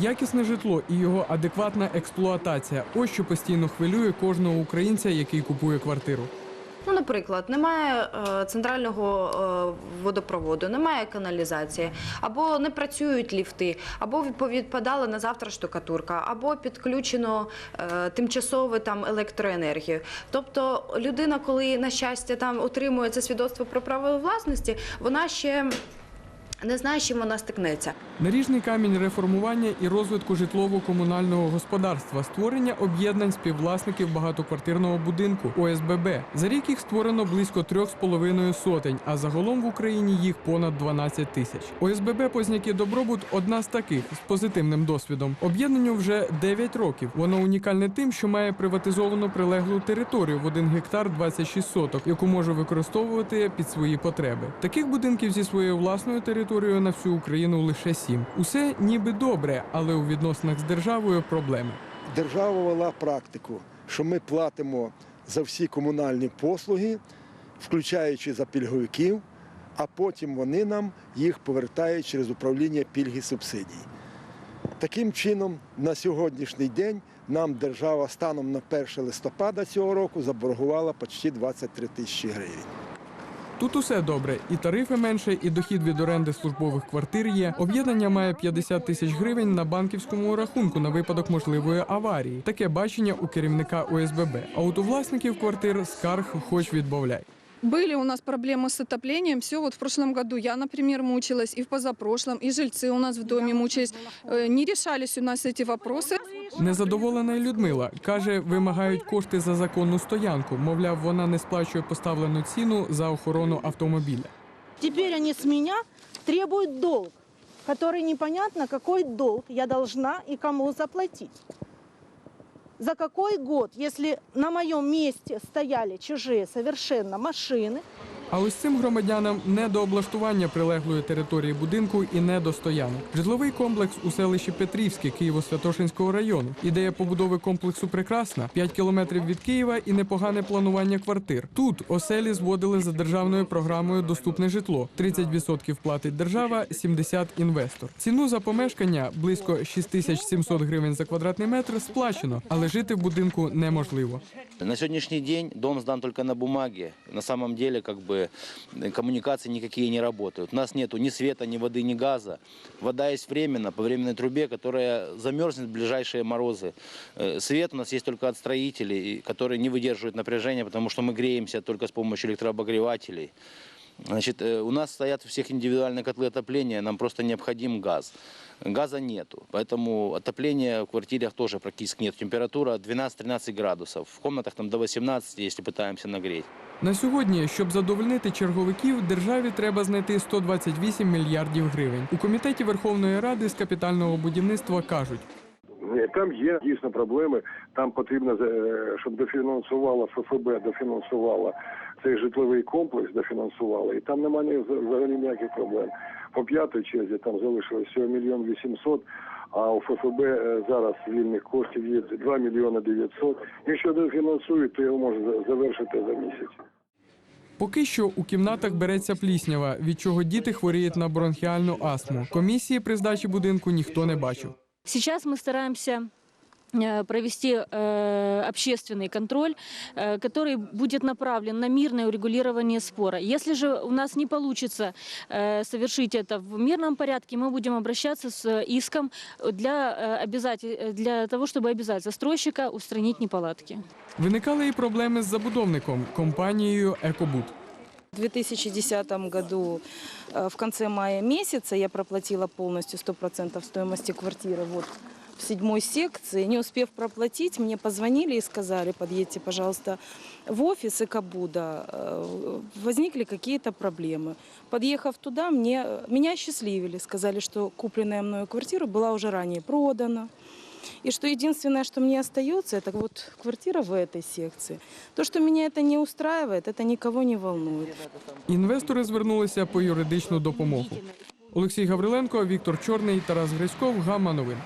Якісне житло і його адекватна експлуатація ось що постійно хвилює кожного українця, який купує квартиру. Ну, наприклад, немає е, центрального е, водопроводу, немає каналізації, або не працюють ліфти, або відпадала на завтра штукатурка, або підключено е, тимчасово там електроенергію. Тобто людина, коли на щастя там отримує це свідоцтво про право власності, вона ще не знає, з чим вона стикнеться. Наріжний камінь реформування і розвитку житлово-комунального господарства, створення об'єднань співвласників багатоквартирного будинку ОСББ. За рік їх створено близько трьох з половиною сотень, а загалом в Україні їх понад 12 тисяч. ОСББ Позняки Добробут одна з таких з позитивним досвідом. Об'єднанню вже 9 років. Воно унікальне тим, що має приватизовану прилеглу територію в 1 гектар 26 соток, яку може використовувати під свої потреби. Таких будинків зі своєю власною територією на всю Україну лише сім. Усе ніби добре, але у відносинах з державою проблеми. Держава вела практику, що ми платимо за всі комунальні послуги, включаючи за пільговиків, а потім вони нам їх повертають через управління пільги субсидій. Таким чином, на сьогоднішній день нам держава станом на 1 листопада цього року заборгувала почти 23 тисячі гривень. Тут усе добре, і тарифи менше, і дохід від оренди службових квартир є. Об'єднання має 50 тисяч гривень на банківському рахунку на випадок можливої аварії. Таке бачення у керівника ОСББ. А от у власників квартир скарг хоч відбавляй. Были у нас проблемы с отоплением. Все, вот в прошлом году я, например, мучилась, и в позапрошлом, и жильцы у нас в доме мучились. Э, Не решались у нас эти вопросы. Незадоволена й Людмила каже, вимагають кошти за законну стоянку. Мовляв, вона не сплачує поставлену ціну за охорону автомобіля. Теперь они с меня требуют долг, который непонятно, какой долг я должна и кому заплатить. За какой год, если на моем месте стояли чужие совершенно машины, А ось цим громадянам не до облаштування прилеглої території будинку і не до стоянок. Житловий комплекс у селищі Петрівське Києво-Святошинського району. Ідея побудови комплексу прекрасна: 5 кілометрів від Києва і непогане планування квартир. Тут оселі зводили за державною програмою Доступне житло. 30% платить держава, 70% – інвестор. Ціну за помешкання близько 6700 гривень за квадратний метр сплачено, але жити в будинку неможливо. На сегодняшний день дом сдан только на бумаге. На самом деле, как бы, э, коммуникации никакие не работают. У нас нету ни света, ни воды, ни газа. Вода есть временно, по временной трубе, которая замерзнет в ближайшие морозы. Э, Свет у нас есть только от строителей, и- которые не выдерживают напряжения, потому что мы греемся только с помощью электрообогревателей. Значит, э, у нас стоят у всех индивидуальные котлы отопления, нам просто необходим газ. Газа нету, поэтому отопления в квартирах тоже практически нет. Температура 12-13 градусов. В комнатах там до 18, если пытаемся нагреть. На сьогодні, щоб задовольнити черговиків, державі треба знайти 128 мільярдів гривень. У комітеті Верховної Ради з капітального будівництва кажуть, Ні, Там є дійсно проблеми. Там потрібно, е, щоб дофінансувала ФФБ, дофінансувала цей житловий комплекс, дофінансувала, і там немає ні- взагалі ніяких проблем. По п'ятій черзі там залишилось всього мільйон вісімсот, а у ФФБ е, зараз вільних коштів є 2 мільйони 900. Якщо дофінансують, то його можна завершити за місяць. поки що у кімнатах береться пліснява, від чого діти хворіють на бронхіальну астму. Комісії при здачі будинку ніхто не бачив. Сейчас мы стараемся э, провести э, общественный контроль, э, который будет направлен на мирное урегулирование спора. Если же у нас не получится э, совершить это в мирном порядке, мы будем обращаться с иском для, э, обязатель- для того, чтобы обязать застройщика устранить неполадки. Виникали і проблеми з забудовником компанією Екобуд. В 2010 году э, в конце мая месяца я проплатила полностью 100% стоимости квартиры вот в седьмой секции. Не успев проплатить, мне позвонили и сказали, подъедьте, пожалуйста, в офис Экобуда. Э, Возникли какие-то проблемы. Подъехав туда, мне, меня осчастливили. Сказали, что купленная мною квартира была уже ранее продана. И что единственное, что мне остается, это вот квартира в этой секции. То, что меня это не устраивает, это никого не волнует. Інвестори звернулися по юридичну допомогу. Олексій Гавриленко, Віктор Чорний, Тарас Грицьков, Гамма Новин.